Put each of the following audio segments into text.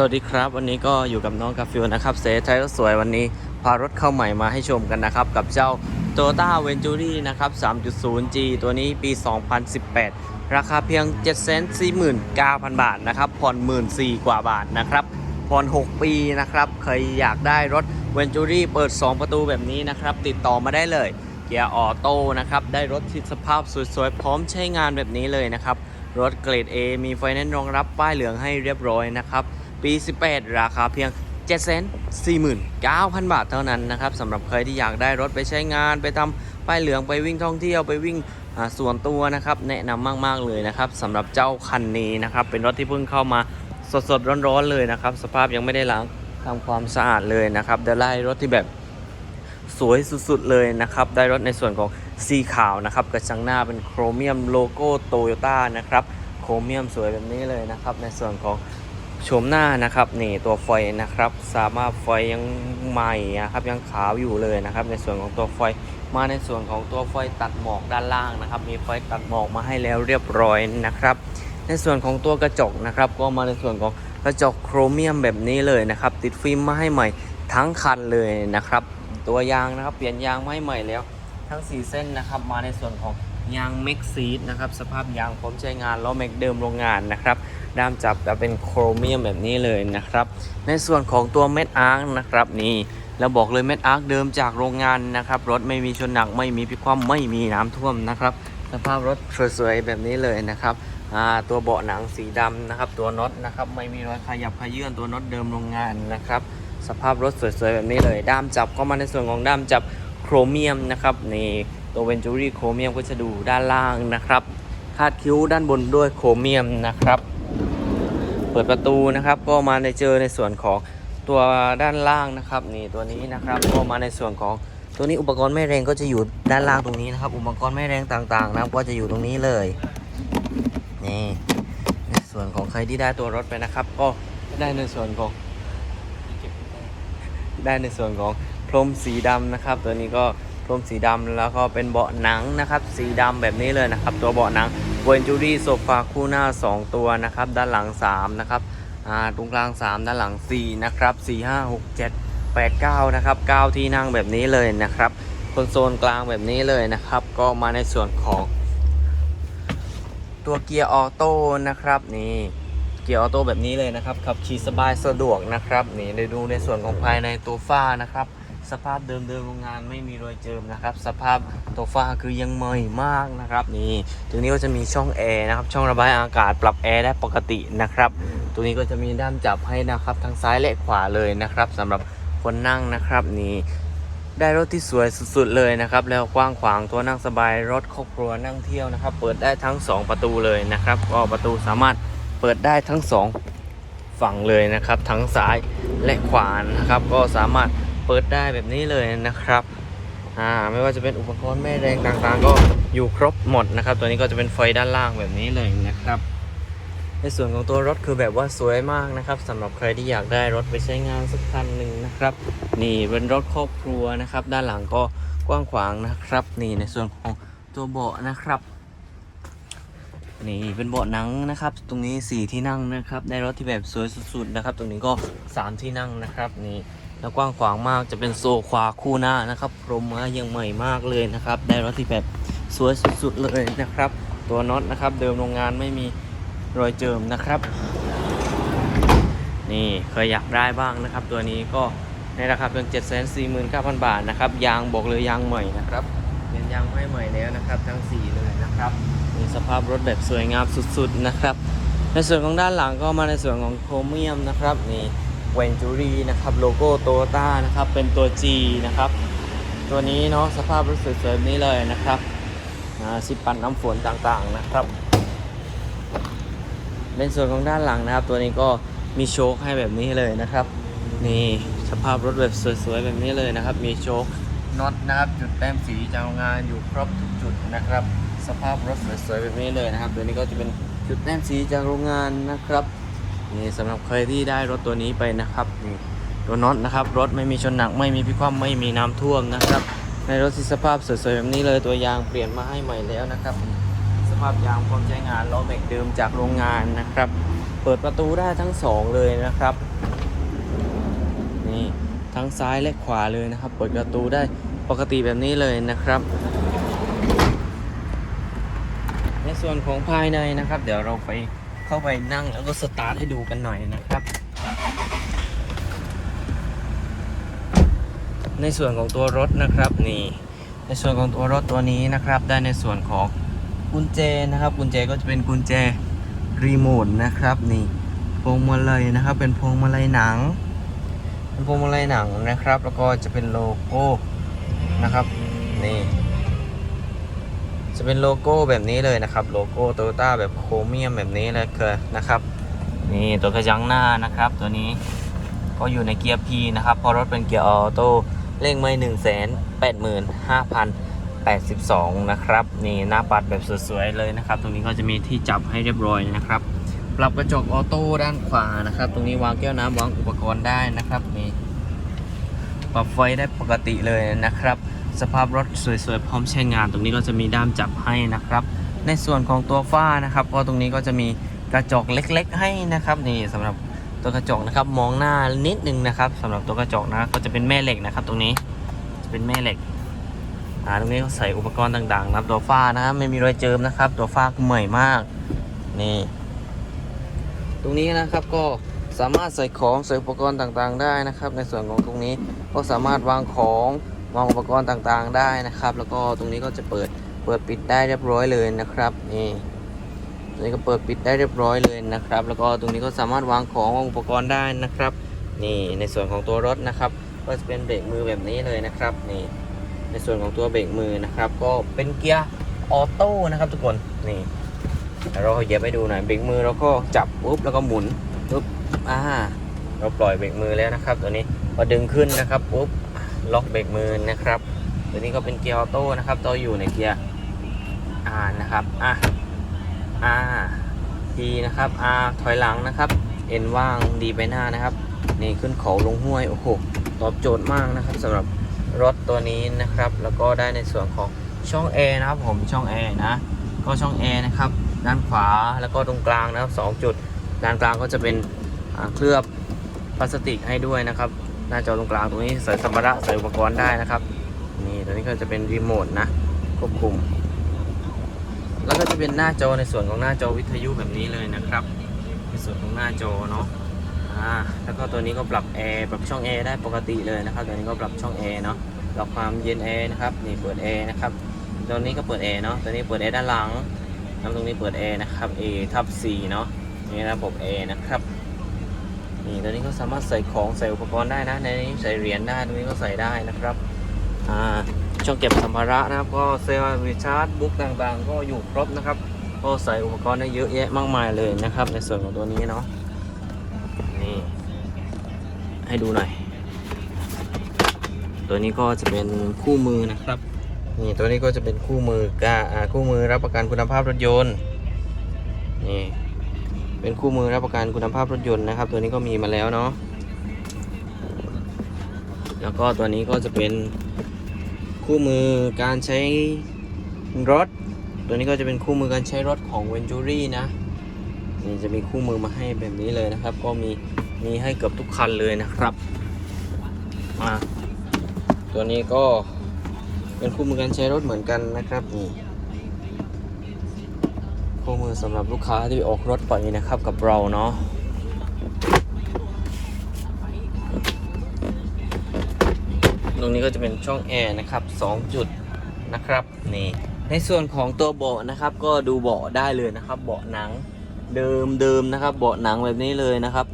สวัสดีครับ วันนี้ก็อยู่กับน้องกาฟิวนะครับเซไทยรถสวยวันนี้พารถเข้าใหม่มาให้ชมกันนะครับ กับเจ้า Toyota Venturi นะครับ 3.0G ตัวนี้ปี 2018 ราคาเพียง 749,000 บาทนะครับ ผ่อน 14,000กว่าบาทนะครับ ผ่อน 6 ปีนะครับ ใครอยากได้รถ Venturi เปิด 2 ประตูแบบนี้นะครับ ติดต่อมาได้เลย เกียร์ออโต้นะครับ ได้รถที่สภาพสวยๆ พร้อมใช้งานแบบนี้เลยนะครับ รถเกรด A มีไฟแนนซ์รองรับป้ายเหลืองให้เรียบร้อยนะครับ ปี 18 ราคาเพียง 749,000 บาทเท่านั้นนะครับสำหรับใครที่อยากได้รถไปใช้งาน ไปทำป้ายเหลืองไปวิ่งท่องเที่ยวไปวิ่งส่วนตัวนะครับ แนะนำมาก ๆ เลยนะครับสำหรับเจ้าคันนี้นะครับ เป็นรถที่เพิ่งเข้ามาสดๆร้อนๆเลยนะครับ สภาพยังไม่ได้ล้างทำความสะอาดเลยนะครับได้ไล่รถที่แบบสวยสุดๆเลยนะครับ ได้รถในส่วนของสีขาวนะครับ กระจังหน้าเป็นโครเมียมโลโก้โตโยต้านะครับ โครเมียมสวยแบบนี้เลยนะครับ ในส่วนของ โฉมหน้านะครับนี่ตัวไฟนะครับสามารถไฟยังใหม่นะครับยังขาวอยู่เลยนะครับ ในส่วนของตัวไฟมาในส่วนของตัวไฟตัดหมอกด้านล่างนะครับ มีไฟตัดหมอกมาให้แล้วเรียบร้อยนะครับ ในส่วนของตัวกระจกนะครับ ก็มาในส่วนของกระจกโครเมียมแบบนี้เลยนะครับ ติดฟิล์มมาให้ใหม่ทั้งคันเลยนะครับ ตัวยางนะครับ เปลี่ยนยางมาให้ใหม่แล้วทั้ง 4 เส้นนะครับ มาในส่วนของ ยางเม็กซีดนะครับสภาพยางพร้อมใช้งานล้อแม็กเดิมโรงงานนะครับด้ามจับจะเป็นโครเมียมแบบนี้เลยนะครับ ในส่วนของตัวเม็ดอาร์คนะครับนี่เราบอกเลยเม็ดอาร์คเดิมจากโรงงานนะครับรถไม่มีชนหนักไม่มีพิคว่ำไม่มีน้ำท่วมนะครับสภาพรถสวยๆแบบนี้เลยนะครับตัวเบาะหนังสีดำนะครับ ตัวน็อตนะครับไม่มีรอยขยับขยื่นตัวน็อตเดิมโรงงานนะครับ สภาพรถสวยๆแบบนี้เลย ด้ามจับก็มาในส่วนของด้ามจับโครเมียมนะครับนี่ ตัวเวนจูรี่โครเมียมก็จะดูด้านล่างนะครับ คาดคิ้วด้านบนด้วยโครเมียมนะครับ เปิดประตูนะครับก็มาในเจอในส่วนของตัวด้านล่างนะครับนี่ตัวนี้นะครับก็มาในส่วนของตัวนี้อุปกรณ์ไม่แรงก็จะอยู่ด้านล่างตรงนี้นะครับ อุปกรณ์ไม่แรงต่างๆนะก็จะอยู่ตรงนี้เลยนี่ในส่วนของใครที่ได้ตัวรถไปนะครับ ก็ได้ในส่วนของได้ในส่วนของพรมสีดำนะครับ ตัวนี้ก็ พรมสีดำแล้วก็เป็นเบาะหนังนะครับ สีดำแบบนี้เลยนะครับ ตัวเบาะหนังเวนจูรี่โซฟาคู่หน้า 2 ตัวนะครับ ด้านหลัง 3 นะครับอ่าตรงกลาง 3 ด้านหลัง 4 นะครับ 4 5 6 7 8 9 นะครับ 9 ที่นั่งแบบนี้เลยนะครับคอนโซลกลางแบบนี้เลยนะครับ ก็มาในส่วนของ ตัวเกียร์ออโต้นะครับนี่เกียร์ออโต้แบบนี้เลยนะครับขับขี่สบายสะดวกนะครับนี่ได้ดูในส่วนของภายในตัวฝ้านะครับ สภาพเดิมๆโรงงานไม่มีรอยเจิมนะครับ สภาพตัวฝ้าคือยังใหม่มากนะครับนี่ตรงนี้ก็จะมีช่องแอร์นะครับ ช่องระบายอากาศปรับแอร์ได้ปกตินะครับตัวนี้ก็จะมีด้ามจับให้นะครับ ทั้งซ้ายและขวาเลยนะครับสำหรับคนนั่งนะครับนี่ได้รถที่สวยสุดๆเลยนะครับ แล้วกว้างขวางตัวนั่งสบายรถครอบครัวนั่งเที่ยวนะครับ เปิดได้ทั้งสองประตูเลยนะครับก็ประตูสามารถเปิดได้ทั้งสองฝั่งเลยนะครับ ทั้งซ้ายและขวานะครับ ก็สามารถ เปิดได้แบบนี้เลยนะครับอ่าไม่ว่าจะเป็นอุปกรณ์แม่แรงต่างๆ ก็อยู่ครบหมดนะครับ ตัวนี้ก็จะเป็นไฟด้านล่างแบบนี้เลยนะครับ ในส่วนของตัวรถคือแบบว่าสวยมากนะครับสำหรับใครที่อยากได้รถไปใช้งานสักคันหนึ่งนะครับ นี่เป็นรถครอบครัวนะครับ ด้านหลังก็กว้างขวางนะครับ นี่ในส่วนของตัวเบาะนะครับนี่เป็นเบาะหนังนะครับ ตรงนี้ 4 ที่นั่งนะครับ ได้รถที่แบบสวยสุดๆนะครับ ตรงนี้ก็ 3 ที่นั่งนะครับนี่ แล้วกว้างขวางมากจะเป็นโซควาคู่หน้านะครับพรมมายังใหม่มากเลยนะครับ ได้รถที่แบบสวยสุดๆเลยนะครับ ตัวน็อตนะครับ เดิมโรงงานไม่มีรอยเจิมนะครับ นี่เคยอยากได้บ้างนะครับ ตัวนี้ก็ในราคาเพียง749,000 บาทนะครับ ยางบอกเลยยางใหม่นะครับเป็นยางให้ใหม่แล้วนะครับ ทั้ง 4 เลยนะครับมีสภาพรถแบบสวยงามสุดๆนะครับ ในส่วนของด้านหลังก็มาในส่วนของโครเมียมนะครับนี่ เวนจูรี่นะครับโลโก้โตโยต้านะครับเป็นตัว G นะครับตัวนี้เนาะสภาพรถสวยๆนี้เลยนะครับอ่าสิบปันน้ำฝนต่างๆนะครับในส่วนของด้านหลังนะครับ ตัวนี้ก็มีโชคให้แบบนี้เลยนะครับ นี่สภาพรถแบบสวยๆแบบนี้เลยนะครับ มีโชคน็อตนะครับจุดแต้มสีจารงงานอยู่ครบทุกจุดนะครับ สภาพรถสวยๆแบบนี้เลยนะครับ ตัวนี้ก็จะเป็นจุดแต้มสีจากโรงงานนะครับ นี่สำหรับใครที่ได้รถตัวนี้ไปนะครับนี่ตัวน็อตนะครับ รถไม่มีชนหนักไม่มีพิคว่ำไม่มีน้ำท่วมนะครับ ในรถที่สภาพสวยๆแบบนี้เลยตัวยางเปลี่ยนมาให้ใหม่แล้วนะครับ สภาพยางพร้อมใช้งานล้อแม็กเดิมจากโรงงานนะครับ เปิดประตูได้ทั้งสองเลยนะครับนี่ทั้งซ้ายและขวาเลยนะครับ เปิดประตูได้ปกติแบบนี้เลยนะครับในส่วนของภายในนะครับ เดี๋ยวเราไป เข้าไปนั่งแล้วก็สตาร์ทให้ดูกันหน่อยนะครับ ในส่วนของตัวรถนะครับนี่ ในส่วนของตัวรถตัวนี้นะครับ ได้ในส่วนของกุญแจนะครับ กุญแจก็จะเป็นกุญแจรีโมทนะครับนี่พวงมาลัยนะครับ เป็นพวงมาลัยหนัง เป็นพวงมาลัยหนังนะครับ แล้วก็จะเป็นโลโก้นะครับนี่ จะเป็นโลโก้แบบนี้เลยนะครับ โลโก้โตโยต้าแบบโครเมียมแบบนี้เลยคือนะครับ นี่ตัวกระจังหน้านะครับ ตัวนี้ก็อยู่ในเกียร์ P นะครับพราะรถเป็นเกียร์ออโต้เร่งไม่1 8 5 8 2 นะครับ นี่หน้าปัดแบบสวยๆเลยนะครับ ตรงนี้ก็จะมีที่จับให้เรียบร้อยนะครับ ปรับกระจกออโต้ด้านขวานะครับ ตรงนี้วางแก้วน้ำวางอุปกรณ์ได้นะครับนี่ปรับไฟได้ปกติเลยนะครับ สภาพรถสวยๆพร้อมใช้งาน ตรงนี้ก็จะมีด้ามจับให้นะครับ ในส่วนของตัวฝ้านะครับ ก็ตรงนี้ก็จะมีกระจกเล็ก ๆ ให้นะครับนี่สำหรับตัวกระจกนะครับมองหน้านิดนึงนะครับสำหรับตัวกระจกนะก็จะเป็นแม่เหล็กนะครับ ตรงนี้จะเป็นแม่เหล็กอ่าตรงนี้ก็ใส่อุปกรณ์ต่างๆนะครับตัวฝ้านะครับไม่มีรอยเจิมนะครับ ตัวฝ้าใหม่มากนี่ตรงนี้นะครับก็สามารถใส่ของใส่อุปกรณ์ต่างๆ ได้นะครับ ในส่วนของตรงนี้ก็สามารถวางของ วางอุปกรณ์ต่างๆได้นะครับ แล้วก็ตรงนี้ก็จะเปิดเปิดปิดได้เรียบร้อยเลยนะครับนี่ตรงนี้ก็เปิดปิดได้เรียบร้อยเลยนะครับ แล้วก็ตรงนี้ก็สามารถวางของวางอุปกรณ์ได้นะครับ นี่ในส่วนของตัวรถนะครับ ก็จะเป็นเบรกมือแบบนี้เลยนะครับนี่ในส่วนของตัวเบรกมือนะครับ ก็เป็นเกียร์ออโต้นะครับทุกคนนี่เราเหยียบไปดูหน่อยเบรกมือเราก็จับปุ๊บแล้วก็หมุนปุ๊บอ่าเราปล่อยเบรกมือแล้วนะครับ ตัวนี้พอดึงขึ้นนะครับปุ๊บ ล็อกเบรกมือนะครับ ตัวนี้ก็เป็นเกียร์ออโต้นะครับ ตัวอยู่ในเกียร์อานะครับอะอาทีนะครับอาถอยหลังนะครับเอ็นว่างดีไปหน้านะครับนี่ขึ้นเขาลงห้วยโอ้โหตอบโจทย์มากนะครับสำหรับรถตัวนี้นะครับ แล้วก็ได้ในส่วนของช่องแอร์นะครับ ผมช่องแอร์นะก็ช่องแอร์นะครับ ด้านขวาแล้วก็ตรงกลางนะครับสองจุดด้านกลางก็จะเป็นเคลือบพลาสติกให้ด้วยนะครับ หน้าจอตรงกลางตรงนี้ใส่สัมภาระใส่อุปกรณ์ได้นะครับ นี่ตัวนี้ก็จะเป็นรีโมทนะควบคุม แล้วก็จะเป็นหน้าจอในส่วนของหน้าจอวิทยุแบบนี้เลยนะครับ ในส่วนของหน้าจอเนาะอ่าแล้วก็ตัวนี้ก็ปรับแอร์ปรับช่องแอร์ได้ปกติเลยนะครับตัวนี้ก็ปรับช่องแอร์เนาะปรับความเย็นแอร์นะครับนี่เปิดแอร์นะครับตัวนี้ก็เปิดแอร์เนาะตัวนี้เปิดแอร์ด้านหลังน้ำตรงนี้เปิด A นะครับ A ทับ C เนาะนี่ระบบ A นะครับ นี่ตัวนี้ก็สามารถใส่ของใส่อุปกรณ์ได้นะในนี้ใส่เหรียญได้ตรงนี้ก็ใส่ได้นะครับอ่าช่องเก็บสัมภาระนะครับก็เซลล์วิชาร์ดบุ๊กต่างๆ ก็อยู่ครบนะครับก็ใส่อุปกรณ์ได้เยอะแยะมากมายเลยนะครับ ในส่วนของตัวนี้เนาะนี่ให้ดูหน่อย ตัวนี้ก็จะเป็นคู่มือนะครับนี่ตัวนี้ก็จะเป็นคู่มือกาอ่าคู่มือรับประกันคุณภาพรถยนต์นี่ เป็นคู่มือรับประกันคุณภาพรถยนต์นะครับ ตัวนี้ก็มีมาแล้วเนาะแล้วก็ตัวนี้ก็จะเป็นคู่มือการใช้รถ ตัวนี้ก็จะเป็นคู่มือการใช้รถของ Venturi นะนี่จะมีคู่มือมาให้แบบนี้เลยนะครับ ก็มีมีให้เกือบทุกคันเลยนะครับอ่าตัวนี้ก็เป็นคู่มือการใช้รถเหมือนกันนะครับนี่ คู่มือสำหรับลูกค้าที่ออกรถไปนะครับกับเราเนาะตรงนี้ก็จะเป็นช่องแอร์นะครับ 2 จุดนะครับนี่ในส่วนของตัวเบาะนะครับ ก็ดูเบาะได้เลยนะครับ เบาะหนังเดิมเดิมนะครับ เบาะหนังแบบนี้เลยนะครับ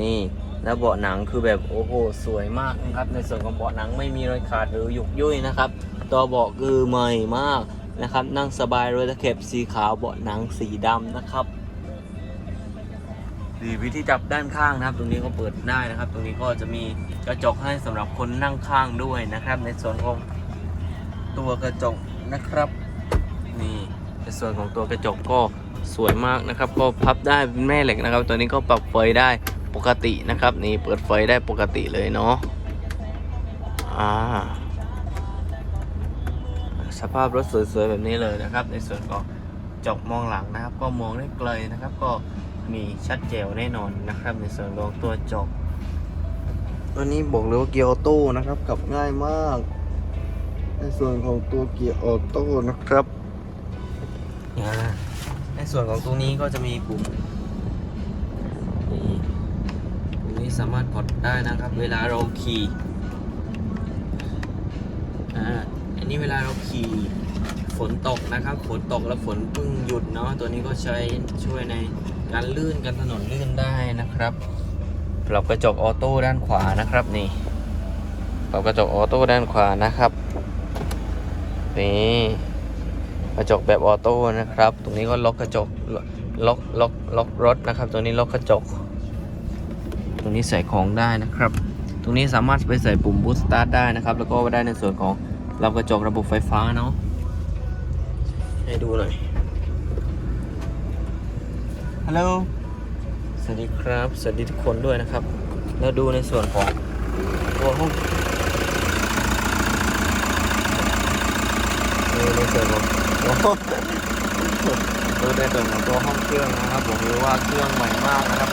นี่แล้วเบาะหนังคือแบบโอ้โหสวยมากนะครับ ในส่วนของเบาะหนังไม่มีรอยขาดหรือหยุกยุ่ยนะครับ ตัวเบาะคือใหม่มาก นะครับ นั่งสบายเลยตะเข็บสีขาวเบาะหนังสีดำนะครับดีวิธีจับด้านข้างนะครับ ตรงนี้ก็เปิดได้นะครับ ตรงนี้ก็จะมีกระจกให้สำหรับคนนั่งข้างด้วยนะครับ ในส่วนของตัวกระจกนะครับ นี่ในส่วนของตัวกระจกก็สวยมากนะครับ ก็พับได้เป็นแม่เหล็กนะครับ ตัวนี้ก็ปรับไฟได้ปกตินะครับ นี่เปิดไฟได้ปกติเลยเนาะอ่า สภาพรถสวยๆแบบนี้เลยนะครับ ในส่วนของจกมองหลังนะครับ ก็มองได้ไกลนะครับ ก็มีชัดเจวแน่นอนนะครับ ในส่วนของตัวจบตัวนี้บอกเลยว่าเกียร์ออโต้นะครับขับง่ายมาก ในส่วนของตัวเกียร์ออโต้นะครับอ่าในส่วนของตรงนี้ก็จะมีปุ่มนี่ปุ่มนี้สามารถกดได้นะครับ เวลาเราขี่อ่า นี้เวลาเราขี่ฝนตกนะครับ ฝนตกแล้วฝนเพิ่งหยุดเนาะตัวนี้ก็ใช้ช่วยในการลื่นกันถนนลื่นได้นะครับปรับกระจกออโต้ด้านขวานะครับนี่ปรับกระจกออโต้ด้านขวานะครับนี่กระจกแบบออโต้นะครับ ตรงนี้ก็ล็อกกระจกล็อกล็อกล็อกรถนะครับ ตรงนี้ล็อกกระจก ตรงนี้ใส่ของได้นะครับ ตรงนี้สามารถไปใส่ปุ่มบูสต์สตาร์ทได้นะครับ แล้วก็ได้ในส่วนของ รับกระจกระบบไฟฟ้าเนาะให้ดูหน่อย ฮัลโหล สวัสดีครับ สวัสดีทุกคนด้วยนะครับ แล้วดูในส่วนของตัวห้องดูในส่วนของตัวห้องดูในส่วนของตัวห้องเครื่องนะครับผมรู้ว่าเครื่องใหม่มากนะครับ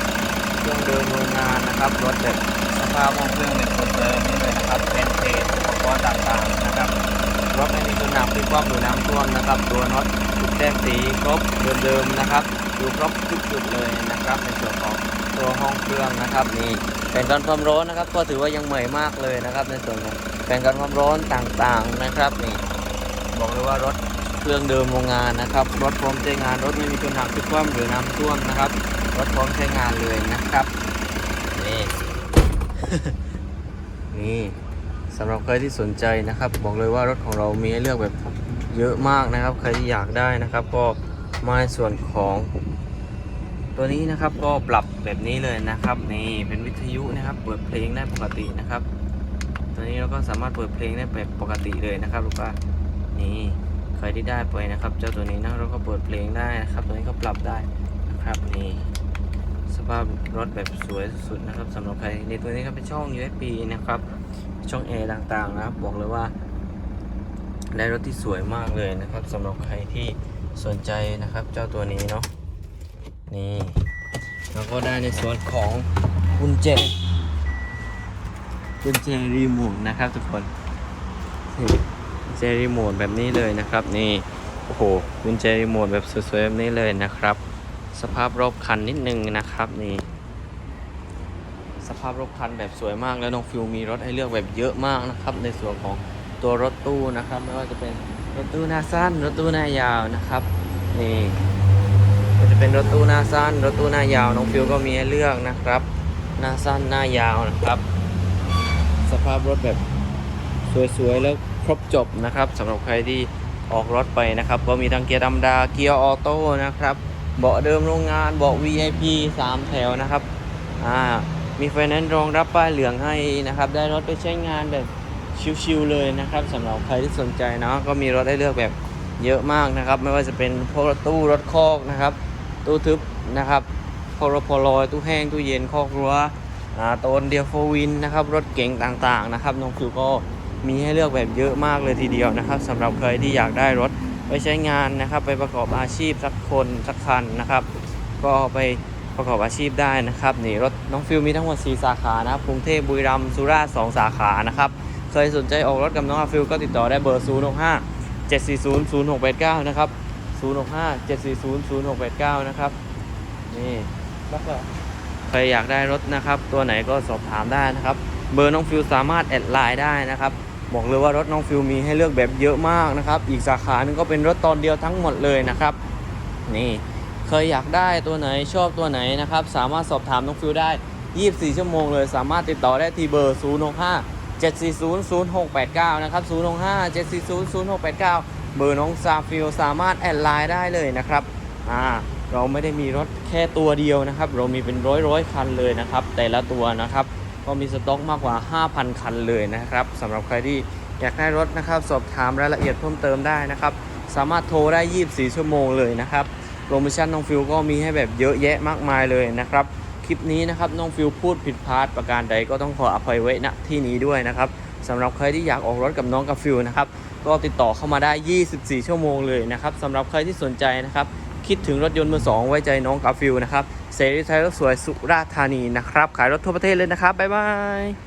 เครื่องเดิมโรงงานนะครับ รถเด็ดสภาพห้องเครื่องเป็นคนเดิมนี่เลยนะครับ เป็นเทนอุปกรณ์ต่างๆนะครับ รถไม่มีตัวหนักที่ครอบหรือน้ำท่วมนะครับตัวน็อตทุกแต้มสีครบเดิมๆนะครับอยู่ครบทุกจุดเลยนะครับในส่วนของตัวห้องเครื่องนะครับนี่แผงกันความร้อนนะครับ ก็ถือว่ายังใหม่มากเลยนะครับ ในส่วนของแผงกันความร้อนต่างๆนะครับนี่บอกเลยว่ารถเครื่องเดิมโรงงานนะครับ รถพร้อมใช้งานรถไม่มีตัวหนักที่คว่ำหรือน้ำท่วมนะครับ รถพร้อมใช้งานเลยนะครับนี่นี่ สำหรับใครที่สนใจนะครับ บอกเลยว่ารถของเรามีให้เลือกแบบเยอะมากนะครับ ใครที่อยากได้นะครับ ก็มาในส่วนของ ตัวนี้นะครับก็ปรับแบบนี้เลยนะครับ นี่เป็นวิทยุนะครับ เปิดเพลงได้ปกตินะครับ ตัวนี้เราก็สามารถเปิดเพลงได้แบบปกติเลยนะครับลูกค้านี่ใครที่ได้ไปนะครับ เจ้าตัวนี้นะเราก็เปิดเพลงได้นะครับ ตัวนี้ก็ปรับได้นะครับนี่สภาพรถแบบสวยสุดๆนะครับสำหรับใครในตัวนี้ก็เป็นช่อง USB นะครับ ช่องแอร์ต่างๆนะครับ บอกเลยว่าได้รถที่สวยมากเลยนะครับสำหรับใครที่สนใจนะครับ เจ้าตัวนี้เนาะนี่แล้วก็ได้ในส่วนของกุญแจกุญแจรีโมทนะครับทุกคนนี่กุญแจรีโมทแบบนี้เลยนะครับ นี่โอ้โหกุญแจรีโมทแบบสวยๆแบบนี้เลยนะครับ สภาพรอบคันนิดนึงนะครับนี่ สภาพรถคันแบบสวยมาก แล้วน้องฟิวมีรถให้เลือกแบบเยอะมากนะครับ ในส่วนของตัวรถตู้นะครับ ไม่ว่าจะเป็นรถตู้หน้าสั้น รถตู้หน้ายาวนะครับนี่ก็จะเป็นรถตู้หน้าสั้น รถตู้หน้ายาวน้องฟิวก็มีให้เลือกนะครับ หน้าสั้นหน้ายาวนะครับ สภาพรถแบบสวยๆแล้วครบจบนะครับสำหรับใครที่ออกรถไปนะครับก็มีทั้งเกียร์ธรรมดาเกียร์ออโต้นะครับเบาะเดิมโรงงานเบาะ VIP 3 แถวนะครับอ่า มีไฟแนนซ์รองรับป้ายเหลืองให้นะครับ ได้รถไปใช้งานแบบชิวๆเลยนะครับสำหรับใครที่สนใจเนาะก็มีรถให้เลือกแบบเยอะมากนะครับ ไม่ว่าจะเป็นพวกรถตู้รถคอกนะครับ ตู้ทึบนะครับพวกรพอลอยตู้แห้งตู้เย็นคอกรั้วโตนเดียวโฟวินนะครับ รถเก๋งต่างๆนะครับน้องฟิวก็มีให้เลือกแบบเยอะมากเลยทีเดียวนะครับสำหรับใครที่อยากได้รถไปใช้งานนะครับ ไปประกอบอาชีพสักคนสักคันนะครับ ก็ไป ประกอบอาชีพได้นะครับนี่รถน้องฟิลมีทั้งหมด 4 สาขานะครับกรุงเทพบุรีรัมย์สุราษฎร์2สาขานะครับเคยสนใจออกรถกับน้องฟิลก็ติดต่อได้เบอร์ 0 6 5 7 4 0 0 6 8 9 นะครับ 0 6 5 7 4 0 0 6 8 9 นะครับ นี่แล้วก็ใครอยากได้รถนะครับ ตัวไหนก็สอบถามได้นะครับ เบอร์น้องฟิลสามารถแอดไลน์ได้นะครับ บอกเลยว่ารถน้องฟิลมีให้เลือกแบบเยอะมากนะครับ อีกสาขาหนึงก็เป็นรถตอนเดียวทั้งหมดเลยนะครับ นี่ เคยอยากได้ตัวไหนชอบตัวไหนนะครับ สามารถสอบถามน้องฟิวได้ 24 ชั่วโมงเลย สามารถติดต่อได้ที่เบอร์ 065 740 0689 นะครับ 065 740 0689 เบอร์น้องซาฟิลสามารถแอดไลน์ได้เลยนะครับ อ่า เราไม่ได้มีรถแค่ตัวเดียวนะครับ เรามีเป็นร้อยร้อยคันเลยนะครับ แต่ละตัวนะครับ ก็มีสต็อกมากกว่า 5,000 คันเลยนะครับสำหรับใครที่อยากได้รถนะครับ สอบถามรายละเอียดเพิ่มเติมได้นะครับ สามารถโทรได้ 24 ชั่วโมงเลยนะครับ โปรโมชั่นน้องฟิวก็มีให้แบบเยอะแยะมากมายเลยนะครับ คลิปนี้นะครับน้องฟิวพูดผิดพลาดประการใดก็ต้องขออภัยไว้ณที่นี้ด้วยนะครับสำหรับใครที่อยากออกรถกับน้องกับฟิวนะครับก็ติดต่อเข้ามาได้ 24 ชั่วโมงเลยนะครับสำหรับใครที่สนใจนะครับคิดถึงรถยนต์มือสองไว้ใจน้องกาฟิลนะครับเสรีไทยรถสวยสุราษฎร์ธานีนะครับขายรถทั่วประเทศเลยนะครับบ๊ายบาย